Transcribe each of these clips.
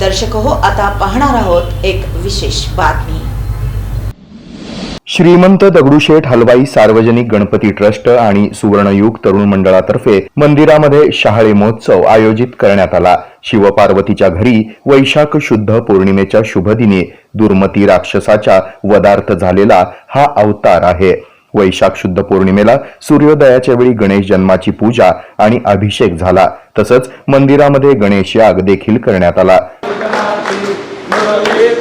दर्शक हो आता पाहणार आहोत एक विशेष बातमी. श्रीमंत दगडूशेठ हलवाई सार्वजनिक गणपती ट्रस्ट आणि सुवर्णयुग तरुण मंडळातर्फे मंदिरामध्ये शहाळे महोत्सव आयोजित करण्यात आला. शिवपार्वतीच्या घरी वैशाख शुद्ध पौर्णिमेच्या शुभदिनी दुर्मती राक्षसाच्या वदार्थ झालेला हा अवतार आहे. वैशाख शुद्ध पौर्णिमेला सूर्योदयाच्या वेळी गणेश जन्माची पूजा आणि अभिषेक झाला. तसंच मंदिरामध्ये गणेश याग देखील करण्यात आला. मुरली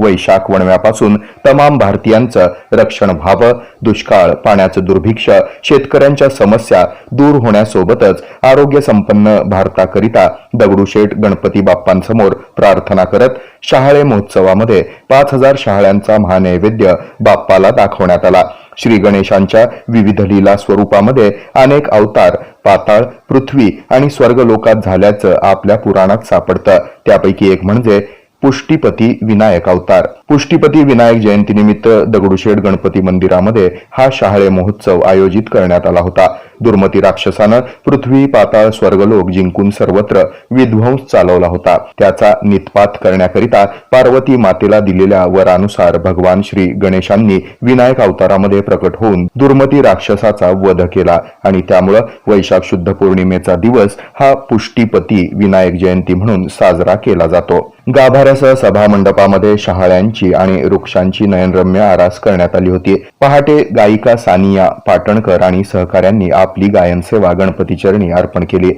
वैशाख वणव्यापासून तमाम भारतीयांचं रक्षण व्हावं. दुष्काळ पाण्याचं दुर्भिक्ष शेतकऱ्यांच्या समस्या दूर होण्यासोबतच आरोग्य संपन्न भारताकरिता दगडूशेठ गणपती बाप्पांसमोर प्रार्थना करत शहाळे महोत्सवामध्ये पाच हजार शहाळ्यांचा महानैवेद्य बाप्पाला दाखवण्यात आला. श्री गणेशांच्या विविध लीला स्वरूपामध्ये अनेक अवतार पाताळ पृथ्वी आणि स्वर्गलोकात झाल्याचं आपल्या पुराणात सापडतं. त्यापैकी एक म्हणजे पुष्टीपती विनायक अवतार. पुष्टीपती विनायक जयंतीनिमित्त दगडूशेठ गणपती मंदिरामध्ये हा शहाळे महोत्सव आयोजित करण्यात आला होता. दुर्मती राक्षसानं पृथ्वी पाताळ स्वर्गलोक जिंकून सर्वत्र विध्वंस चालवला होता. त्याचा नितपात करण्याकरिता पार्वती मातेला दिलेल्या वरानुसार भगवान श्री गणेशांनी विनायक अवतारामध्ये प्रकट होऊन दुर्मती राक्षसाचा वध केला आणि त्यामुळं वैशाख शुद्ध पौर्णिमेचा दिवस हा पुष्टीपती विनायक जयंती म्हणून साजरा केला जातो. गाभाऱ्यासह सभा मंडपामध्ये शहाळ्यांची आणि वृक्षांची नयनरम्य आरास करण्यात आली होती. पहाटे गायिका सानिया पाटणकर आणि सहकाऱ्यांनी आपली गायनसेवा गणपती चरणी अर्पण केली.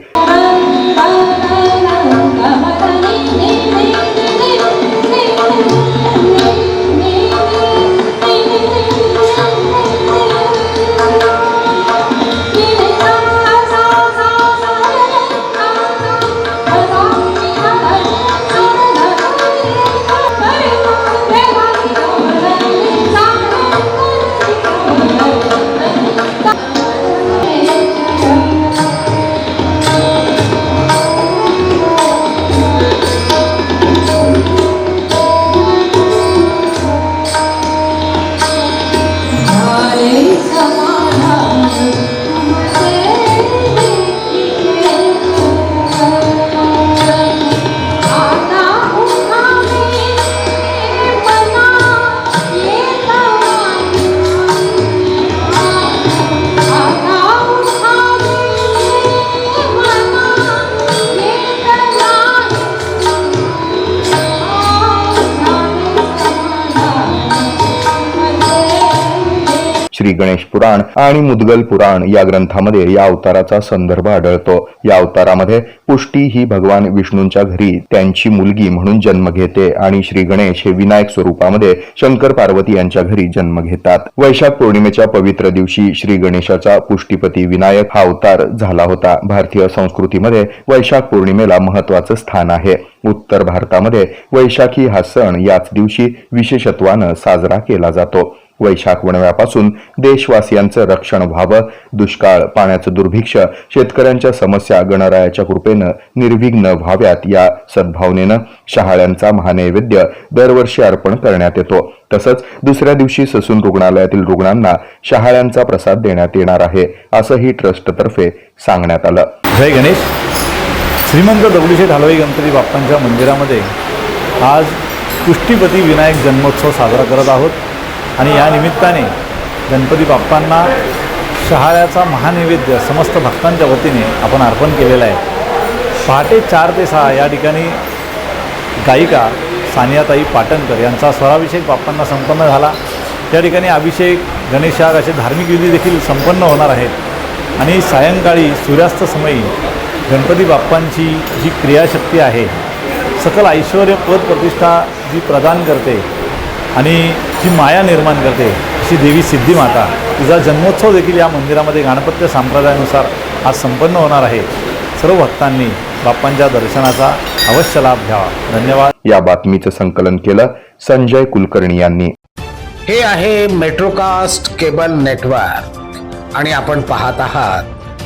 श्री गणेश पुराण आणि मुदगल पुराण या ग्रंथामध्ये या अवताराचा संदर्भ आढळतो. या अवतारामध्ये पुष्टी ही भगवान विष्णूंच्या घरी त्यांची मुलगी म्हणून जन्म घेते आणि श्री गणेश हे विनायक स्वरूपामध्ये शंकर पार्वती यांच्या घरी जन्म घेतात. वैशाख पौर्णिमेच्या पवित्र दिवशी श्री गणेशाचा पुष्टीपती विनायक हा अवतार झाला होता. भारतीय संस्कृतीमध्ये वैशाख पौर्णिमेला महत्वाचं स्थान आहे. उत्तर भारतामध्ये वैशाखी हा सण याच दिवशी विशेषत्वानं साजरा केला जातो. वैशाख वणव्यापासून देशवासियांचं रक्षण व्हावं दुष्काळ पाण्याचं दुर्भिक्ष शेतकऱ्यांच्या समस्या गणरायाच्या कृपेनं निर्विघ्न व्हाव्यात या सद्भावनेनं शहाळ्यांचा महानैवेद्य दरवर्षी अर्पण करण्यात येतो. तसंच दुसऱ्या दिवशी ससून रुग्णालयातील रुग्णांना शहाळ्यांचा प्रसाद देण्यात येणार आहे असंही ट्रस्टतर्फे सांगण्यात आलं. जय गणेश. श्रीमंत दगडूशेठ हलवाई गणपती बाप्पांच्या मंदिरामध्ये आज पुष्टीपती विनायक जन्मोत्सव साजरा करत आहोत. आणि या निमित्ताने गणपती बाप्पांना शहाळ्याचा महानैवेद्य समस्त भक्तांच्या वतीने आपण अर्पण केलेला आहे. पहाटे चार ते सहा या ठिकाणी गायिका सानियाताई पाटणकर यांचा स्वराभिषेक बाप्पांना संपन्न झाला. त्या ठिकाणी अभिषेक गणेशाग असे धार्मिक विधी देखील संपन्न होणार आहेत. आणि सायंकाळी सूर्यास्त समयी गणपती बाप्पांची जी क्रियाशक्ती आहे सकल ऐश्वर पद प्रतिष्ठा जी प्रदान करते आणि जी माया निर्माण करते अशी देवी सिद्धिमाता तिचा जन्मोत्सव देखील या मंदिरामध्ये गाणपत्य संप्रदायानुसार आज संपन्न होणार आहे. सर्व भक्तांनी बाप्पांच्या दर्शनाचा अवश्य लाभ घ्यावा. धन्यवाद. या बातमीचं संकलन केलं संजय कुलकर्णी यांनी. हे आहे मेट्रोकास्ट केबल नेटवर्क आणि आपण पाहत आहात